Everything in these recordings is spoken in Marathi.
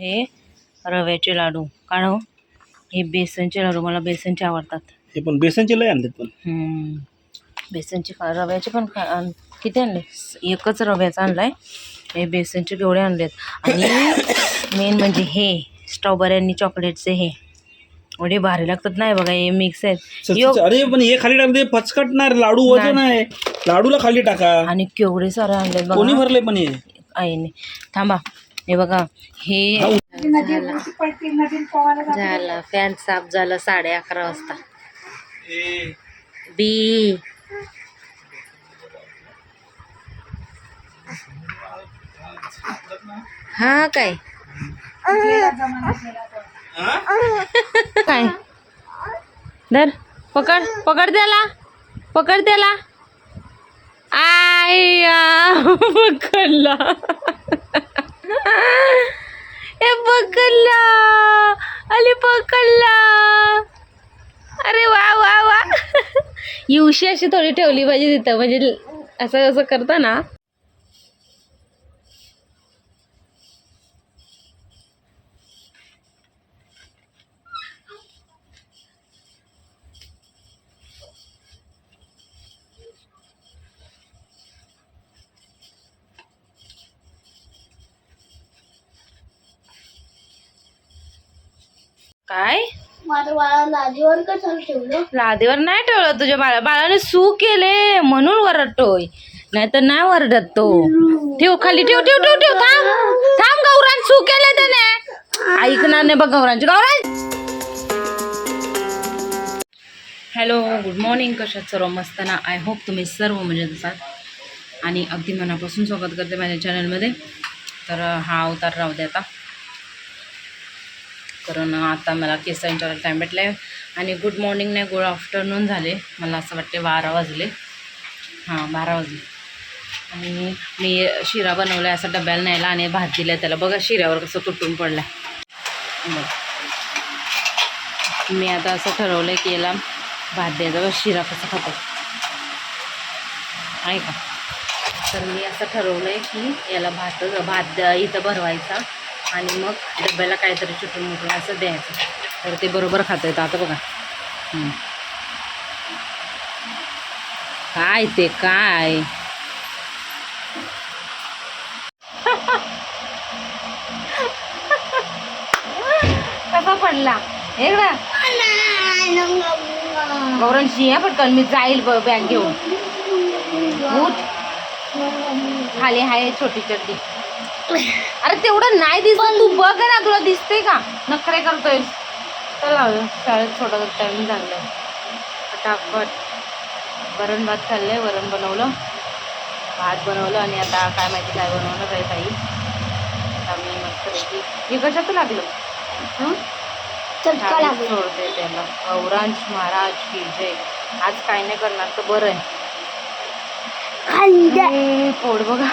हे रव्याचे लाडू. कारण हो, हे बेसनचे लाडू मला बेसनचे आवडतात. हे पण बेसनचे लय आणलेत पण. हम्म. बेसनचे खा रव्याचे पण खा आण- किती आणले? स- एकच रव्याचा आणलाय. हे बेसनचे केवढे आणलेत. आणि मेन म्हणजे हे स्ट्रॉबेरी आणि चॉकलेटचे हे. एवढे भारी लागतात नाही बघा हे मिक्स आहेत. यो अरे पण हे खाली टाकते फचकटणार लाडू वजन आहे. लाडूला खाली टाका. आणि केवढे सारे आणलेत कोणी भरले पण हे? आईने थांबा. हे बघा हे झालं. फॅन साफ झालं साडे अकरा वाजता. बी. हा काय? काय? धर पकड पकड त्याला पकड त्याला. आया पकडला. हे पकडला. अरे पकडला. अरे वा वा वा. ही उशी अशी थोडी ठेवली पाहिजे तिथं. म्हणजे असं असं करता काय? माझ्या बाळा लादीवर कशाला ठेवलं? लादेवर नाही ठेवलं तुझ्या बाळा बाळाने सू केले म्हणून वरडतोय. नाही तर नाही वरडत तो. ठेव खाली ठेव ठेव ठेव ठेव थांब. थांब गौरान सू केले त्याने. ऐकणार नाही बघ गौरांची गौरान हॅलो गुड मॉर्निंग कशात सर्व मस्त ना? आय होप तुम्ही सर्व मजेत असाल. आणि अगदी मनापासून स्वागत करते माझ्या चॅनलमध्ये तर हा अवतार राहू दे आता. कारण आता मला केसांच्या टाईम भेटला आहे आणि गुड मॉर्निंग नाही गुड आफ्टरनून झाले. मला असं वाटते बारा वाजले. हां बारा वाजले. आणि मी शिरा बनवला आहे असा डब्याला न्यायला आणि भात दिला त्याला. बघा शिऱ्यावर कसं तुटून पडला बघ. मी आता असं ठरवलं आहे की याला भात द्यायचा. बघा शिरा कसा खातो आहे का? तर मी असं ठरवलं आहे की याला भात भात द्या- इथं भरवायचा. आणि मग डब्याला काहीतरी छोटं मोठं असं द्यायचं. तर ते बरोबर खात येतं आता बघा. काय ते काय? कसा पडला? एकदा गौरणशी आहे पटकन. मी जाईल बॅग घेऊन. उठ. खाली आहे छोटी चड्डी. अरे तेवढं नाही दिसत तू बघ ना तुला दिसते का? नखरे करतोय. चला शाळेत थोडा टाइम झालं. फटाफट वरण भात खाल्लंय वरण बनवलं. भात बनवलं आणि आता काय माहिती काय बनवणार आहे ताई. आता मी मस्तपैकी हे कशाचं लागलं? हं? सोडते त्याला. गौरांश महाराज की जय. आज काय नाही करणार तर बरं आहे. पोट बघा.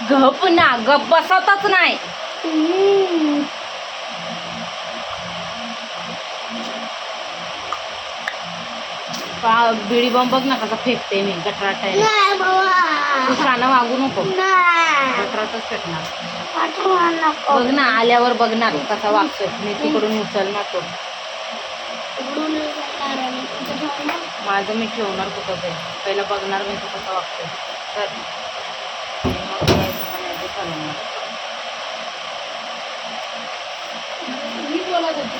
गप ना गप बसतच नाही. बिडी बॉम्ब बघ ना कसा फेकते मी गटराटायला तू कानं वागू नको. गटरातच फेकणार. बघ ना आल्यावर बघणार कसा वागतोय. मी तिकडून उचलणार तो? माझं मी ठेवणार कुठं ते? पहिलं बघणार मी तो कसा वागतोय. तर आणि मग द्यायचं म्हणायचं चालवणार मी बोलत होते काय तू? ट्युशन बघू.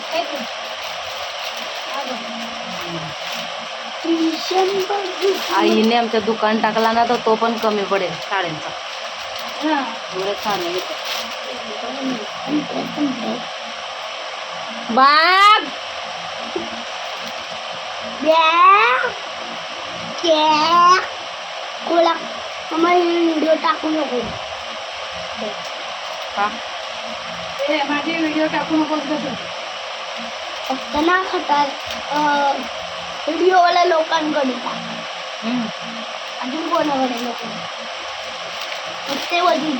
आईने आमच्या दुकान टाकला ना तर तो पण कमी पडेल साड्यांचा. हा. एवढं छान ब्या. क्या? कोला व्हिडिओ टाकू नको. का? माझे व्हिडिओ टाकू नको फक्त ना खातात व्हिडिओवाल्या लोकांकडे. अजून कोणाकडे लोक? ते वधी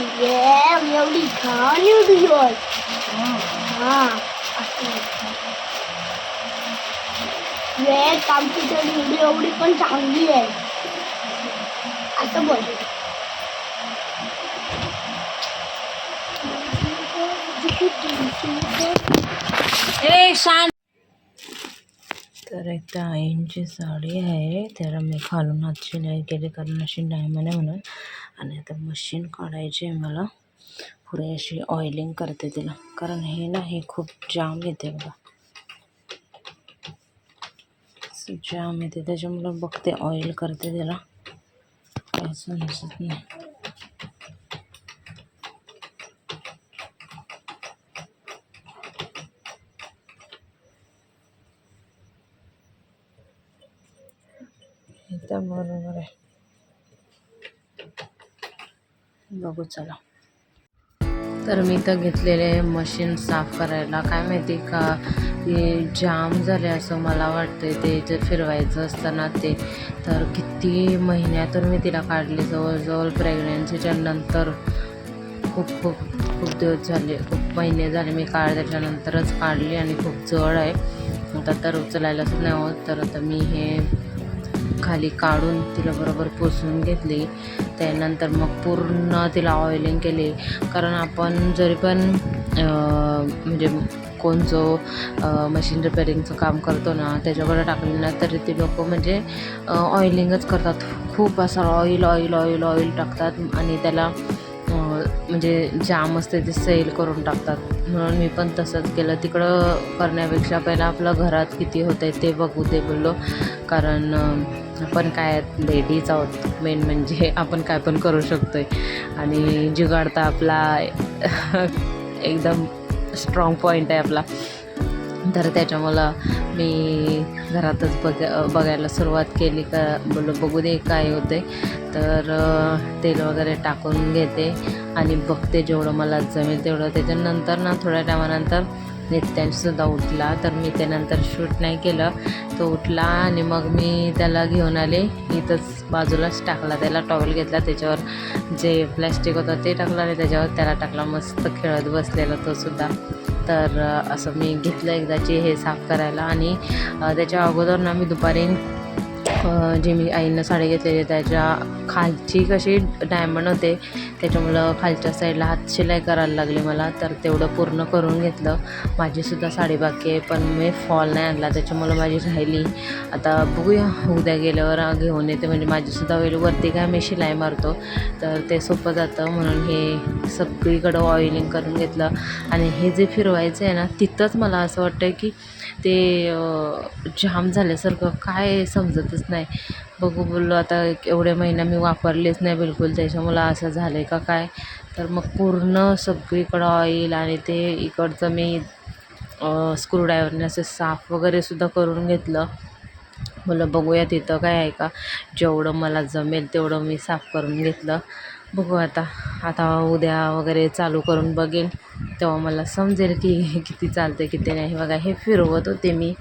एवढी घाण हम्म. हा वेळ कॉम्प्युटर व्हिडिओ एवढी पण चांगली आहे. असं बोल. ए शान. तर एक तर आईंची साडी आहे त्याला मी खालून हात शिलाई केली कारण अशी डायमंड आहे म्हणून आणि आता मशीन काढायची आहे मला पुढे अशी ऑइलिंग करते तिला कारण हे ना हे खूप जाम येते बघा जाम येते त्याच्यामुळं बघते ऑइल करते त्याला काय समजत नाही एकदम बरोबर आहे बघू चला. तर मी तर घेतलेले मशीन साफ करायला. काय माहिती का जाम झाले असं मला वाटतं ते जे फिरवायचं असतं ना ते. तर किती महिन्यातून मी तिला काढली. जवळजवळ प्रेग्नन्सीच्या नंतर खूप खूप खूप दिवस झाले. खूप महिने झाले मी काढ त्याच्यानंतरच काढली आणि खूप जड आहे. आता तर उचलायलाच नाही होत. तर आता मी हे खाली काढून तिला बरोबर पुसून घेतली. त्यानंतर मग पूर्ण तिला ऑइलिंग केली. कारण आपण जरी पण म्हणजे कोण जो मशीन रिपेअरिंगचं काम करतो ना त्याच्याकडे टाकले ना तरी ते लोक म्हणजे ऑइलिंगच करतात. खूप असं ऑइल ऑइल ऑइल ऑइल टाकतात आणि त्याला म्हणजे जाम असते ते सेल करून टाकतात. म्हणून मी पण तसंच केलं. तिकडं करण्यापेक्षा पहिला आपलं घरात किती होतं आहे ते बघू दे बोललो. कारण पण आपण काय लेडीज आहोत मेन म्हणजे आपण काय पण करू शकतो आहे आणि जुगाड तर आपला एकदम स्ट्रॉंग पॉईंट आहे आपला. तर त्याच्यामुळं मी घरातच बघ बघायला सुरुवात केली. का बोल बघू दे काय होते तर तेल वगैरे टाकून घेते आणि बघते जेवढं मला जमेल तेवढं. त्याच्यानंतर ना थोड्या टायमानंतर नित्यांसुद्धा उठला. तर मी त्यानंतर शूट नाही केलं. तो उठला आणि मग मी त्याला घेऊन आले. इथंच बाजूलाच टाकला. त्याला टॉवेल घेतला. त्याच्यावर जे प्लॅस्टिक होतं ते टाकलं आणि त्याच्यावर त्याला टाकला. मस्त खेळत बसलेला तो सुद्धा. तर असं मी घेतलं एकदाची हे साफ करायला. आणि त्याच्या अगोदर ना मी दुपारी जे मी आईनं साडी घेतलेली त्याच्या खालची कशी डायमंड होते त्याच्यामुळं खालच्या साईडला हात शिलाई करायला लागली मला. तर तेवढं पूर्ण करून घेतलं. माझीसुद्धा साडी बाकी आहे पण मी फॉल नाही आणला. त्याच्यामुळं माझी राहिली. आता बघूया उद्या गेल्यावर घेऊन येते. म्हणजे माझीसुद्धा होईल. वरती काय मी शिलाई मारतो. तर ते सोपं जातं. म्हणून हे सगळीकडं ऑइलिंग करून घेतलं. आणि हे जे फिरवायचं आहे ना तिथंच मला असं वाटतं की ते जाम झाल्यासारखं काय समजतच नाही. बघू बोललो आता एवढे महिना मी वापरलेच नाही बिलकुल त्याच्यामुळं असं झालं आहे का काय? तर मग पूर्ण सगळीकडं ऑईल आणि ते इकडचं मी स्क्रूड्रायव्हरने असं साफ वगैरे सुद्धा करून घेतलं. मला बघूया तिथं काय आहे का? जेवढं मला जमेल तेवढं मी साफ करून घेतलं. बघू आता. आता उद्या वगैरे चालू करून बघेन. तेव्हा मला समजेल की किती चालते किती नाही. बघा हे फिरवत होते मी.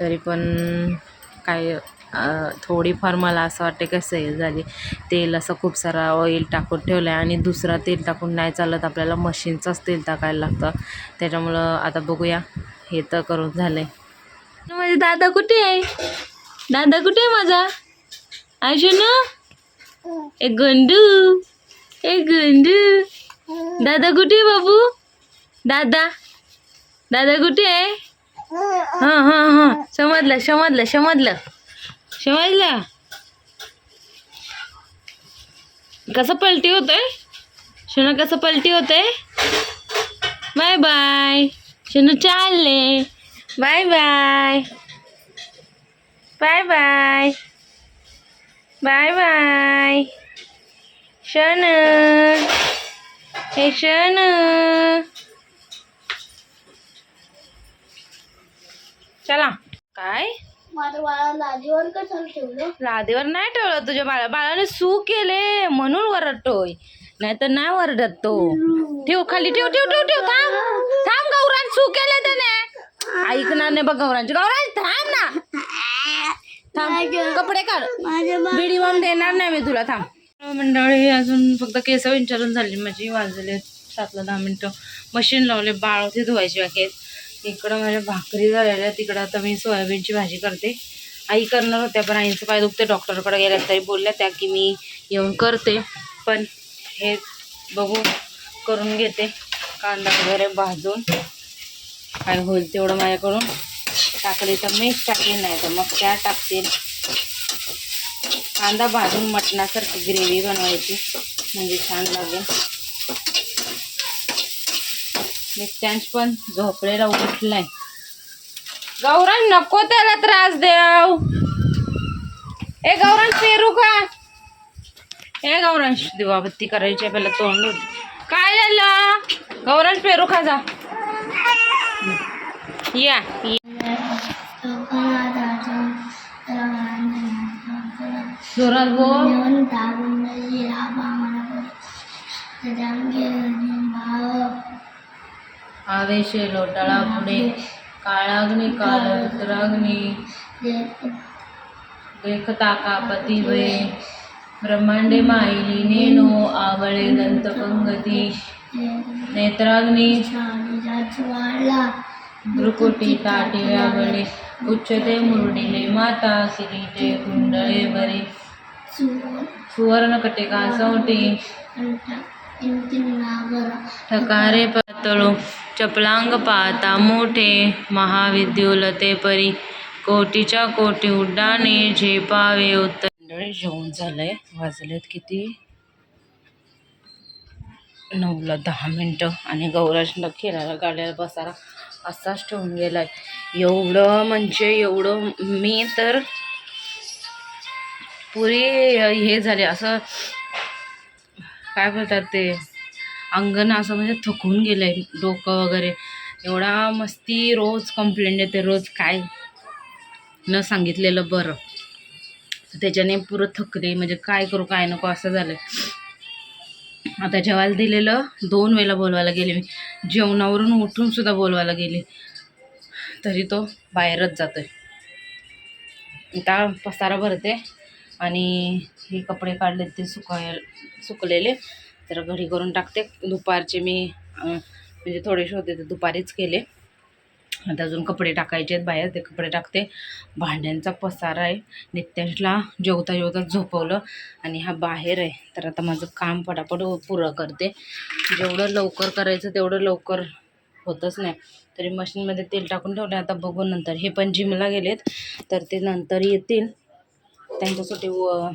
तरी पण काय थोडीफार मला असं वाटते का सैल झाली. तेल असं खूप सारा ऑइल टाकून ठेवलं आहे आणि दुसरा तेल टाकून नाही चालत. आपल्याला मशीनचंच तेल टाकायला लागतं. त्याच्यामुळं आता बघूया. हे तर करून झालं आहे माझे दादा कुठे आहे? दादा कुठे आहे माझा? आयशू ना? एक गंडू? एक गंडू दादा कुठे बाबू दादा दादा कुठे आहे हां हां हां समजलं समजलं समजलं समजलं कसं पलटी होतंय शनू कसं पलटी होतंय बाय बाय शनू चालले bye bye bye bye bye bye शन हे शन चला। काय? बाळा लादीवर ठेवलं? लादेवर नाही ठेवलं तुझ्या बाळा बाळाने सू केले म्हणून वरडतोय. नाही तर नाही वरडत तो. ठेव खाली ठेव ठेव ठेव ठेव थांब. थांब गौरान सू केले त्याने. ऐकणार नाही बघ गौरांची. गौरांची थांब ना. थांब. कपडे काढ. माझ्या बा- बिडी वाम देणार नाही मी तुला. थांब. मंडळी अजून फक्त केस विचारून झाली माझी वाजले सातला दहा मिनटं. मशीन लावले बाळ होते धुवायची बाकी आहेत इकडं माझ्या भाकरी झालेल्या तिकडं आता मी सोयाबीनची भाजी करते. आई करणार होत्या पण आईचं पाय दुखते डॉक्टरकडे गेल्या तरी बोलल्या त्या की मी येऊन करते. पण हे बघू करून घेते. कांदा वगैरे भाजून. काय होईल तेवढं माझ्याकडून. टाकले तर मीच टाकेन नाही तर मग त्या टाकतील. कांदा भाजून मटणासारखी ग्रेव्ही बनवायची. म्हणजे छान लागेल. नित्यांश पण झोपलेला उठलाय. गौरण नको त्याला त्रास देव ए गौरण पेरू का ए गौरांश दिवाबत्ती करायची पहिला तोंड काय झालं? गौरांश पेरू खा जा. या. చూరాలు తాగున్నది ఆవేశే లోటళాపుడే કાળાગ્નિ કાળાગ્નિ દેખતા કાપતિ ભય બ્રહ્માંડે માયલી નેનો આવળે દંતપંગતિ નેત્રાગ્નિ ધ્રુકુટી તાટે આવળે ઉચ્ચતે મુરડીલે માતા શ્રી તે કુંડળે ભરી सुवर्ण कटिका सौटी ठकारे पातळो चपलांग पाता मोठे महाविद्युलते परी कोटीच्या कोटी उड्डाणे झेपावे उत्तर. मंडळी जेवण झालंय. वाजलेत किती? नऊला दहा मिनटं. आणि गौराजला खेळायला गाड्याला बसायला असाच ठेवून गेलाय. एवढं म्हणजे एवढं मी तर पुरी हे झाले. असं काय बोलतात ते अंगण असं म्हणजे थकून गेलंय डोकं वगैरे. एवढा मस्ती रोज कंप्लेंट येते रोज काय न सांगितलेलं बरं. त्याच्याने पुरं थकले म्हणजे काय करू काय नको असं झालं. आता जेवायला दिलेलं दोन वेळेला बोलवायला गेले मी. जेवणावरून उठून सुद्धा बोलवायला गेले. तरी तो बाहेरच जातोय. आता पसारा भरते. आणि हे कपडे काढले ते सुकाय सुकलेले. तर घरी करून टाकते. दुपारचे मी म्हणजे थोडेसे होते ते दुपारीच केले. आता अजून कपडे टाकायचे आहेत बाहेर. ते कपडे टाकते. भांड्यांचा पसारा आहे. नित्यांशला जेवता जेवता झोपवलं आणि हा बाहेर आहे. तर आता माझं काम पटापट पुरं करते. जेवढं लवकर करायचं तेवढं लवकर होतच नाही. तरी मशीनमध्ये तेल टाकून ठेवलं आता बघून नंतर. हे पण जिमला गेलेत. तर ते नंतर येतील. त्यांच्यासाठी व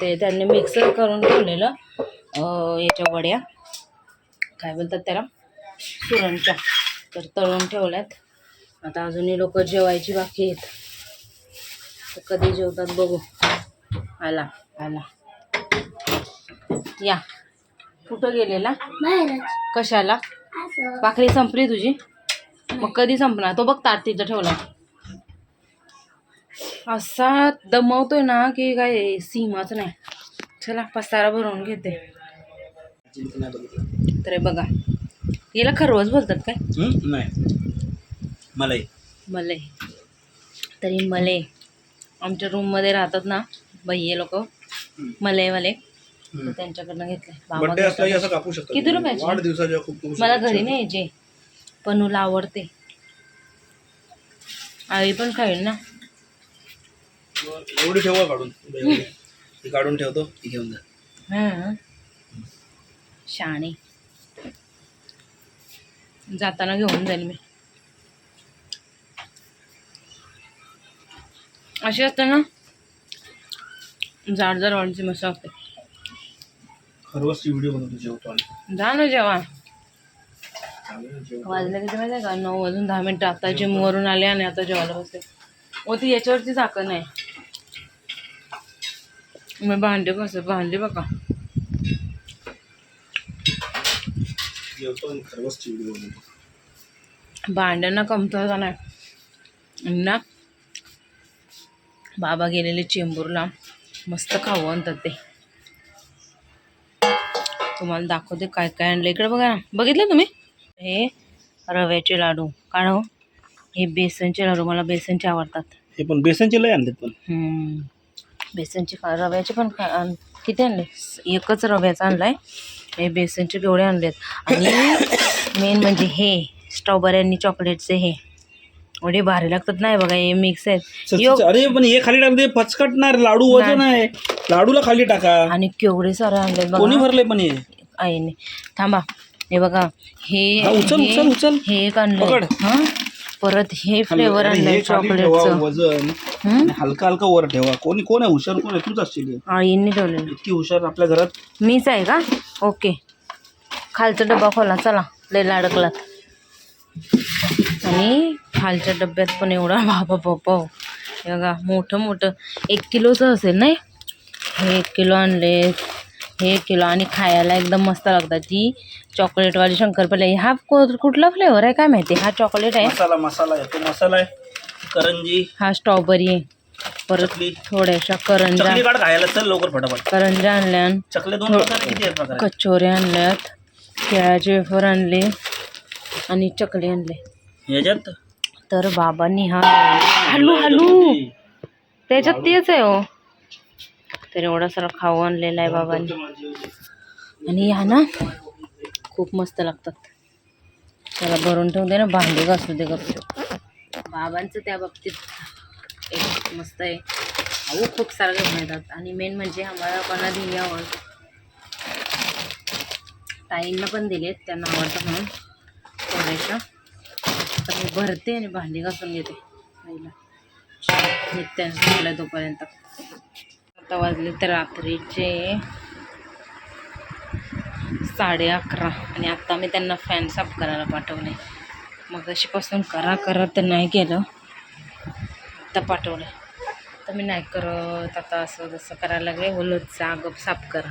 ते त्यांनी मिक्सर करून ठेवलेलं याच्या वड्या. काय बोलतात त्याला? सुरणच्या तर तळून ठेवल्यात. आता अजूनही लोक जेवायची बाकी आहेत. तर कधी जेवतात बघू. आला आला. या. कुठं गेलेला? कशाला? भाकरी संपली तुझी? मग कधी संपणार? तो बघ ताट तिथं ठेवला असा दमवतोय ना की काय सीमाच नाही. चला पसारा भरवून घेते. तर बघा याला खरवच बोलतात काय? नाही. मलाही मले तरी मले आमच्या रूममध्ये राहतात ना भैये लोक. मलेवाले तर त्यांच्याकडनं घेतले किती रुपयाचे? मला. घरी नाही यायचे पनूला आवडते. आई पण खाईल ना. एवढी ठेवा काढून. ती काढून ठेवतो ती घेऊन जा. हां. शाणे. जाताना घेऊन जाईल मी. अशी असते ना? जाड जाड वाढची मस्त असते. खरवसची व्हिडिओ बनवतो जेवतो आणि जा ना जेव्हा. वाजले किती माहिती आहे का? नऊ वाजून दहा मिनटं. आता जिमवरून आले आणि आता जेवायला बसले. ओ ती याच्यावरती झाकण आहे. मी भांडे कसं भांडे बघा भांड्यांना कमतरता नाही ना बाबा गेलेले चेंबूरला मस्त खाऊ आणतात ते तुम्हाला दाखवते काय काय आणलं इकडे बघा ना. बघितलं तुम्ही? हे रव्याचे लाडू. काय हो? हे बेसनचे लाडू. मला बेसनचे आवडतात. हे पण बेसनचे लय आणलेत पण. बेसनचे खा रव्याचे पण खा किती आणले? एकच रव्याचा आणलाय. हे बेसनचे केवढे आणलेत. आणि मेन म्हणजे हे स्ट्रॉबेरी आणि चॉकलेटचे हे. एवढे भारी लागतात नाही बघा हे मिक्स आहेत. अरे पण हे खाली टाकते फचकटणार लाडू वजन आहे. लाडूला खाली टाका. आणि केवढे सारे आणलेत कोणी भरले पण हे? आईने थांबा. हे बघा हे उचल, उचल, उचल. हे एक आणलं. हा? परत हे फ्लेवर आणलंय चॉकलेटचं वजन? आणि हलका हलका वर ठेवा. कोणी कोण आहे? हुशार कोण आहे? तूच असशील. आईने ठेवलेलं. इतकी हुशार आपल्या घरात. मीच आहे का? ओके. खालचा डब्बा खोला चला. लय अडकलात आणि खालच्या डब्यात पण एवढा बाबा बाबा. बघा मोठं मोठं एक किलोचं असेल नाही? हे एक किलो आणले हे किलो आणि खायला एकदम मस्त लागतात. ती चॉकलेटवाली शंकरपाळी हा को- कुठला फ्लेवर आहे? काय माहिती? हा चॉकलेट आहे. मसाला मसाला आहे. तो मसाला आहे. करंजी. हा स्ट्रॉबेरी आहे. परत थोड्याशा करंजा खायला. चल लवकर फटाफट. करंजा आणल्या कचोऱ्या आणल्यात. केळाचे वेफर आणले. आणि चकली आणले. याच्यात? तर बाबांनी हा हलू. हलू. त्याच्यात तेच आहे हो. तर एवढा सारा खाऊ आणलेला आहे बाबांनी. आणि ह्या ना खूप मस्त लागतात. त्याला भरून ठेवते ना भांडी घासू दे गप्प बाबांचं त्या बाबतीत एक मस्त आहे. अहो खूप सारं येतात. आणि मेन म्हणजे आम्हाला कोणा दिली आवड? ताईंना पण दिलेत त्यांना आवडतं म्हणून. थोड्याशा. तर मी भरते आणि भांडी घासून घेते. पहिला नित्यानं झालं तोपर्यंत. आता वाजले तर रात्रीचे साडे अकरा. आणि आत्ता मी त्यांना फॅन साफ करायला पाठवले मग अशीपासून करा करा तर नाही केलं आत्ता पाठवलं तर मी नाही करत आता असं जसं करायला लागले बोलत जा गप साफ करा.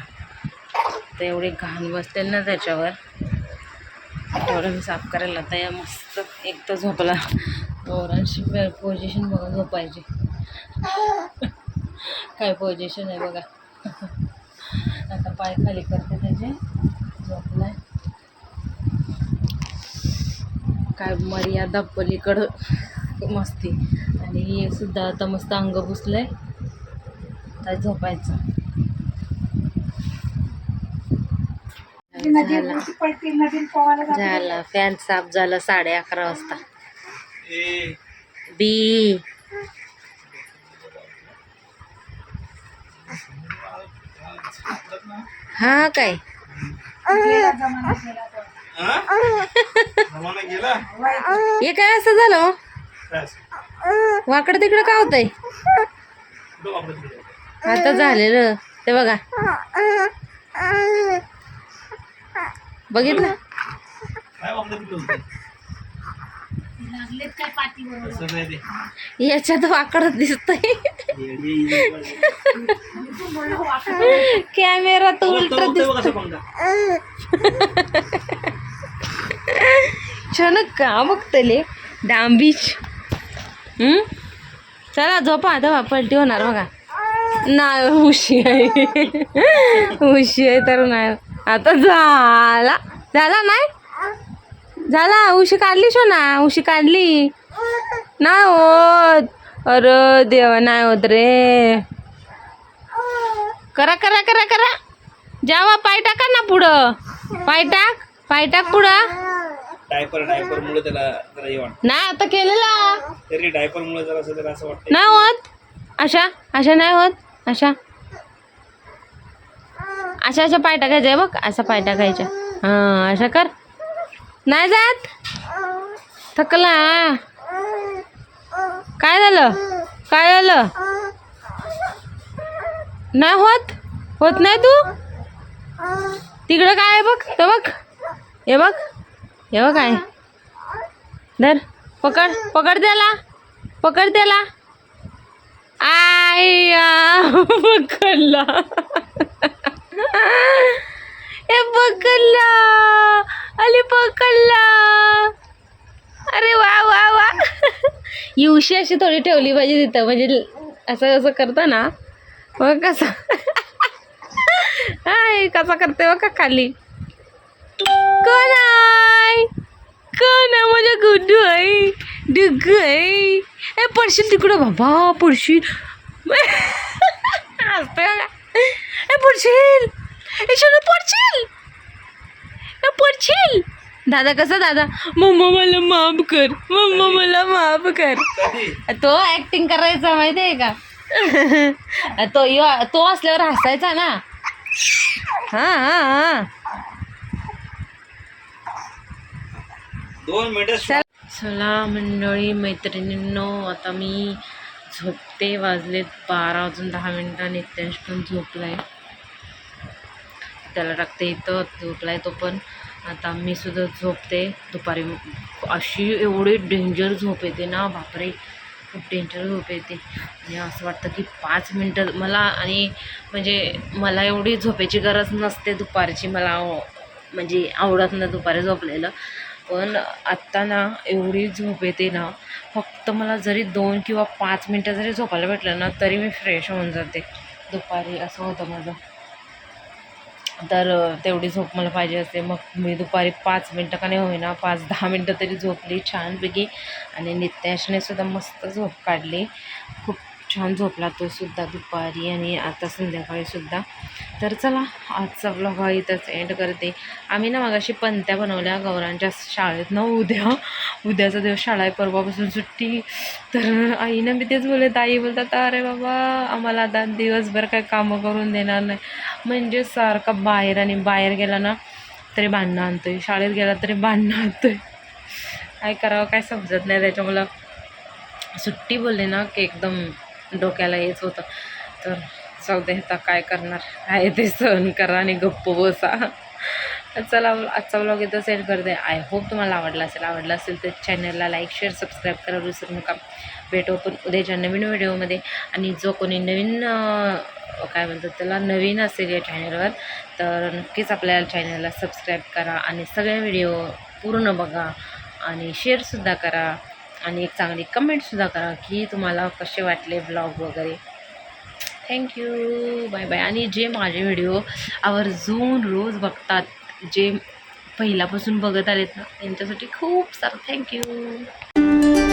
तर एवढे घाण बसते ना त्याच्यावर. तेवढं मी साफ करायला आता या मस्त एक तर झोपला. ओरांशी पोझिशन बघून झोपायची. काय पोझिशन आहे बघा. आता पाय खाली करते त्याचे. झोपलाय. काय मर्यादा पलीकडं. मस्ती. आणि हे सुद्धा आता मस्त अंग पुसलंय. आता झोपायचं. झाला झाला. फॅन साफ झाला साडे अकरा वाजता. बी. हा काय? गेला? हे काय असं झालं हो? वाकडं तिकडं का होतंय? आता झालेलं. ते बघा. बघितलं? काय. याच्यात वाकडं दिसतंय. कॅमेरा तो उलट दिसत. छान का? बघतले डांबीच हम्म चला झोपा. आता पलटी होणार बघा. नाही उशी आहे. उशी आहे तर नाही. आता झाला. झाला नाही? झाला उशी काढली शो ना उशी काढली. नाही होत. अरे देवा नाही होत रे. करा करा करा करा. जावा पाय टाका ना पुढं. पाय टाक पाय टाक पुढं. डायपर डायपर मुळे त्याला जरा हे वाटतं. नाही आता केलेला. तरी डायपर मुळे जरा असं त्याला असं वाटतं नाही होत. अशा अशा नाही होत. अशा अशा अशा पाय टाकायचे आहे बघ. असा पाय टाकायचा हां अशा कर. नाही जात? थकला काय झालं? काय झालं? नाही होत? होत नाही तू? तिकडं काय आहे बघ ते बघ. हे बघ हे बघ काय. धर पकड पकड त्याला पकड त्याला. आय पकडला. हे पकडला. अली पकडला. अरे वा वा वा. येऊशी अशी थोडी ठेवली पाहिजे तिथं. म्हणजे असं असं करता ना. मग कसं. हाय कसा करते बघा खाली. कोण आहे? कोण आहे? माझ्या गुड्डू आहे. डुग आहे. ए पडशील तिकडं. बाबा पडशील. हसतोय बघा. ए पडशील. ए शोनू पडशील ए पडशील दादा कसा दादा? मम्मा मला माफ कर. मम्मा मला माफ कर. तो ऍक्टिंग करायचा माहिती आहे का? तो यो- तो असल्यावर हसायचा ना. हा हा हा. दोन मिनिटं चल. चला मंडळी मैत्रिणींनो आता मी झोपते वाजलेत बारा वाजून दहा मिनिटं नित्यांश पण झोपलाय. त्याला टाकते. इथं झोपलाय तो पण. आता मी सुद्धा झोपते. दुपारी अशी एवढी डेंजर झोप येते ना बापरे. खूप डेंजर झोप येते. आणि असं वाटतं की पाच मिनटं मला आणि म्हणजे मला एवढी झोपेची गरज नसते दुपारची. मला म्हणजे आवडत नाही दुपारी झोपलेलं. पण आत्ता ना एवढी झोप येते ना फक्त मला जरी दोन किंवा पाच मिनटं जरी झोपायला भेटलं ना तरी मी फ्रेश होऊन जाते. दुपारी असं होतं माझं. तर तेवढी झोप मला पाहिजे असते. मग मी दुपारी पाच मिनटं का नाही होईना पाच दहा मिनटं तरी झोपली छानपैकी. आणि नित्याशने सुद्धा मस्त झोप काढली. खूप छान झोपला तो सुद्धा दुपारी आणि आता संध्याकाळी सुद्धा. तर चला आजचा ब्लॉग हा इथंच एंड करते. आम्ही ना मगाशी पंत्या बनवल्या गौरांच्या शाळेत ना उद्या. उद्याचा दिवस शाळा आहे परवापासून सुट्टी. तर आईनं मी तेच बोलत आई बोलतात अरे बाबा आम्हाला आता दिवसभर काय कामं करून देणार नाही. म्हणजे सारखा बाहेर आणि बाहेर गेला ना तरी भांडणं आणतोय. शाळेत गेला तरी भांडणं आणतोय. काय करावं काय समजत नाही त्याच्यामुळं. सुट्टी बोलली ना की एकदम डोक्याला येत होतं. तर जाऊ दे आता काय करणार? आहे ते सहन करा आणि गप्प बसा. तर चला आजचा ब्लॉग इथं सेंड करते. आय होप तुम्हाला आवडला असेल आवडला असेल तर चॅनलला लाईक शेअर सबस्क्राईब करा. विसरू नका. भेटू पण उद्याच्या नवीन व्हिडिओमध्ये आणि जो कोणी नवीन काय म्हणतात त्याला नवीन असेल या चॅनलवर तर नक्कीच आपल्या चॅनलला सबस्क्राईब करा आणि सगळे व्हिडिओ पूर्ण बघा आणि शेअरसुद्धा करा. आणि एक चांगली कमेंटसुद्धा करा की तुम्हाला कसे वाटले ब्लॉग वगैरे. थँक्यू बाय बाय आणि जे माझे व्हिडिओ आवर्जून रोज बघतात जे पहिल्यापासून बघत आलेत ना त्यांच्यासाठी खूप सारं थँक्यू